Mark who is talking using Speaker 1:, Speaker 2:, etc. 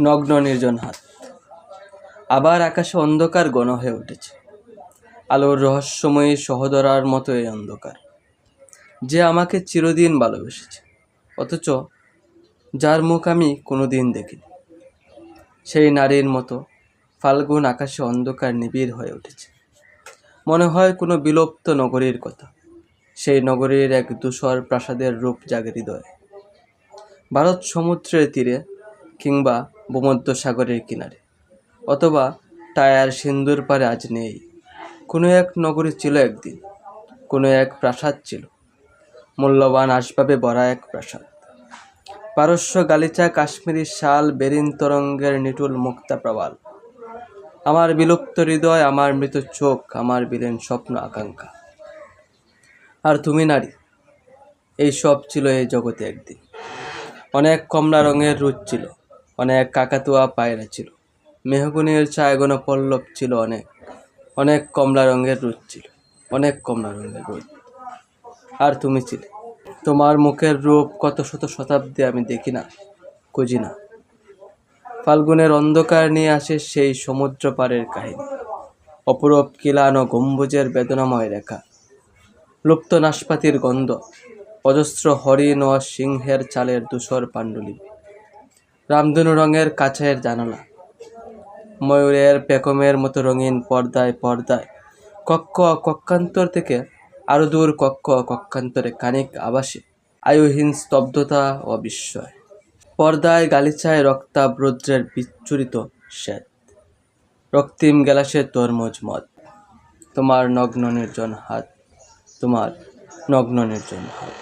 Speaker 1: নগ্ন নির্জন হাত। আবার আকাশে অন্ধকার গণ হয়ে উঠেছে। আলোর রহস্যময়ী সহদরার মতো এই অন্ধকার। যে আমাকে চিরদিন ভালোবেসেছে। অথচ যার মুখ আমি কোনোদিন দেখিনি। সেই নারীর মতো ফাল্গুন আকাশে অন্ধকার নিবিড় হয়ে উঠেছে। মনে হয় কোনো বিলুপ্ত নগরীর কথা। সেই নগরীর এক ধূসর প্রাসাদের রূপ জাগে হৃদয়ে ভারত সমুদ্রের তীরে কিংবা ভূমধ্যসাগরের কিনারে, অথবা টায়ার সিন্দুর পারে আজ নেই। কোনো এক নগরী ছিল একদিন, কোনো এক প্রাসাদ ছিল। মূল্যবান আসবাবে ভরা এক প্রাসাদ। পারস্য গালিচা কাশ্মীরি শাল বেরিন তরঙ্গের নিটুল মুক্তা প্রবাল। আমার বিলুপ্ত হৃদয়, আমার মৃত চোখ, আমার বিলেন স্বপ্ন আকাঙ্ক্ষা। আর তুমি নারী, এই সব ছিল এই জগতে একদিন। অনেক কমলা রঙের রুদ ছিল। অনেক কাকাতুয়া পায়রা ছিল। মেহগুনির চায়গণ পল্লব ছিল অনেক। অনেক কমলা রঙের রুদ ছিল। অনেক কমলা রঙের রুদ। আর তুমি ছিলে? তোমার মুখের রূপ কত শত শতাব্দী আমি দেখি না, খুঁজি না। ফাল্গুনের অন্ধকার নিয়ে আসে সেই সমুদ্র পাড়ের কাহিনী। অপরূপ কিলান গম্বুজের বেদনাময় রেখা। লুপ্ত নাশপাতির গন্ধ। অজস্র হরিণ ও সিংহের চালের ধূসর পাণ্ডুলিপি। রামধনু রঙের কাছের জানালা। ময়ূরের পেকমের মতো রঙিন পর্দায় পর্দায় কক্ষ কক্ষান্তর থেকে আরও দূর কক্ষ কক্ষান্তরে কানিক আবাসে আয়ুহীন স্তব্ধতা ও বিস্ময় পর্দায় গালিচায় রক্তাব রৌদ্রের বিচ্ছুরিত শ্বেত। রক্তিম গেলাসে তরমুজ মদ। তোমার নগ্ন নির্জন হাত, তোমার নগ্ন নির্জন হাত।